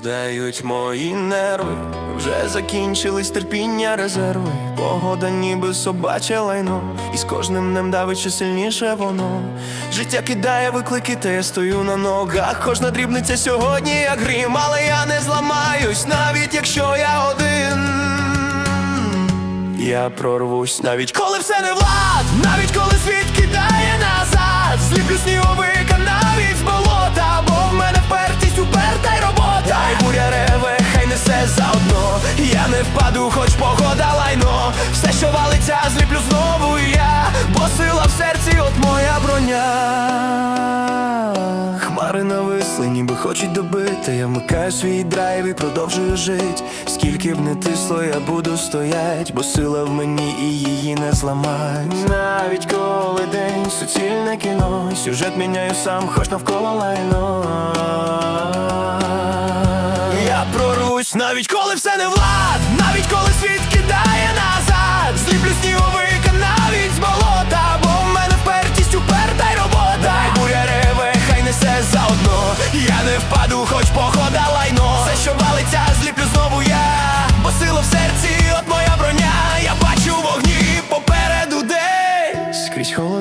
здають мої нерви, вже закінчились терпіння резерви. Погода ніби собаче лайно, і з кожним днем давить ще сильніше воно. Життя кидає виклики, та я стою на ногах. Кожна дрібниця сьогодні, як грім, але я не зламаюсь, навіть якщо я один. Я прорвусь навіть коли все не влад, навіть коли світ кидає назад, валиться, зліплю знову я, бо сила в серці, от моя броня. Хмари нависли, ніби хочуть добити. Я вмикаю свій драйв і продовжую жить. Скільки б не тисло, я буду стоять, бо сила в мені і її не зламать. Навіть коли день суцільне кіно, сюжет міняю сам, хоч навколо лайно. Я прорвусь, навіть коли все не влад,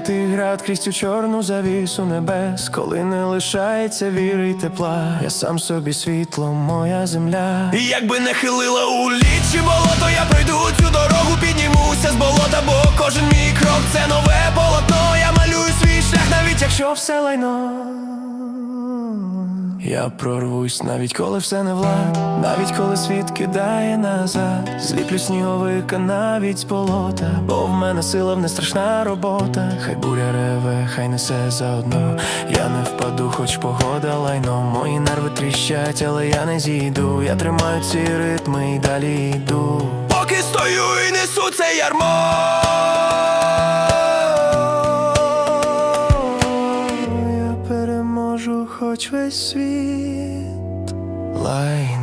І град, крізь цю чорну завісу небес, коли не лишається віри й тепла. Я сам собі світло, моя земля. І якби не хилила у лічі болото, я пройду цю дорогу, піднімуся з болота, бо кожен мій крок це нове полотно. Я малюю свій шлях, навіть якщо все лайно. Я прорвусь, навіть коли все не влад, навіть коли світ кидає назад, зліплю сніговика навіть з болота, бо в мене сила в не страшна робота. Хай буря реве, хай несе заодно. Я не впаду, хоч погода лайно. Мої нерви тріщать, але я не зійду. Я тримаю ці ритми і далі йду. Поки стою і несу це ярмо. Хоч весь світ лайн.